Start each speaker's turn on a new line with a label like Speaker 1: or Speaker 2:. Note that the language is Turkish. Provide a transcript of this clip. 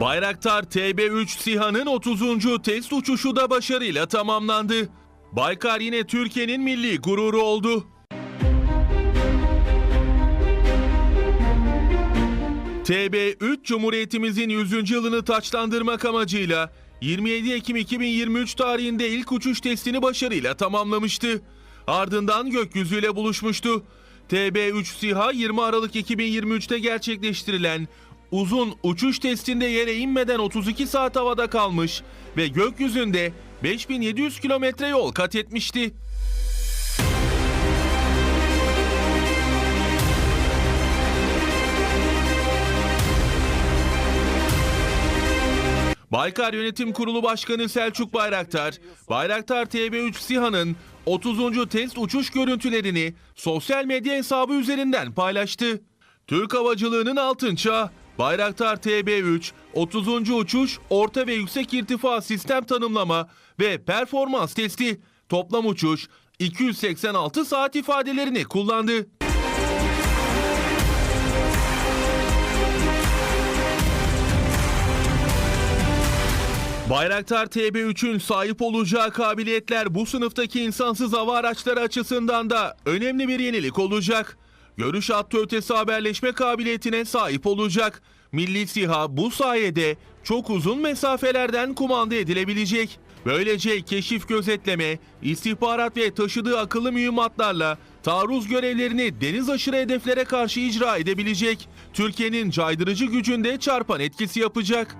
Speaker 1: Bayraktar TB3 SİHA'nın 30. test uçuşu da başarıyla tamamlandı. Baykar yine Türkiye'nin milli gururu oldu. TB3 Cumhuriyetimizin 100. yılını taçlandırmak amacıyla 27 Ekim 2023 tarihinde ilk uçuş testini başarıyla tamamlamıştı. Ardından gökyüzüyle buluşmuştu. TB3 SİHA 20 Aralık 2023'te gerçekleştirilen uzun uçuş testinde yere inmeden 32 saat havada kalmış ve gökyüzünde 5700 kilometre yol kat etmişti. Baykar Yönetim Kurulu Başkanı Selçuk Bayraktar, Bayraktar TB3 SİHA'nın 30. test uçuş görüntülerini sosyal medya hesabı üzerinden paylaştı. Türk havacılığının altın çağı, Bayraktar TB3, 30. uçuş, orta ve yüksek irtifa sistem tanımlama ve performans testi, toplam uçuş 286 saat ifadelerini kullandı. Bayraktar TB3'ün sahip olacağı kabiliyetler bu sınıftaki insansız hava araçları açısından da önemli bir yenilik olacak. Görüş hattı ötesi haberleşme kabiliyetine sahip olacak. Milli SİHA bu sayede çok uzun mesafelerden kumanda edilebilecek. Böylece keşif gözetleme, istihbarat ve taşıdığı akıllı mühimmatlarla taarruz görevlerini deniz aşırı hedeflere karşı icra edebilecek. Türkiye'nin caydırıcı gücünde çarpan etkisi yapacak.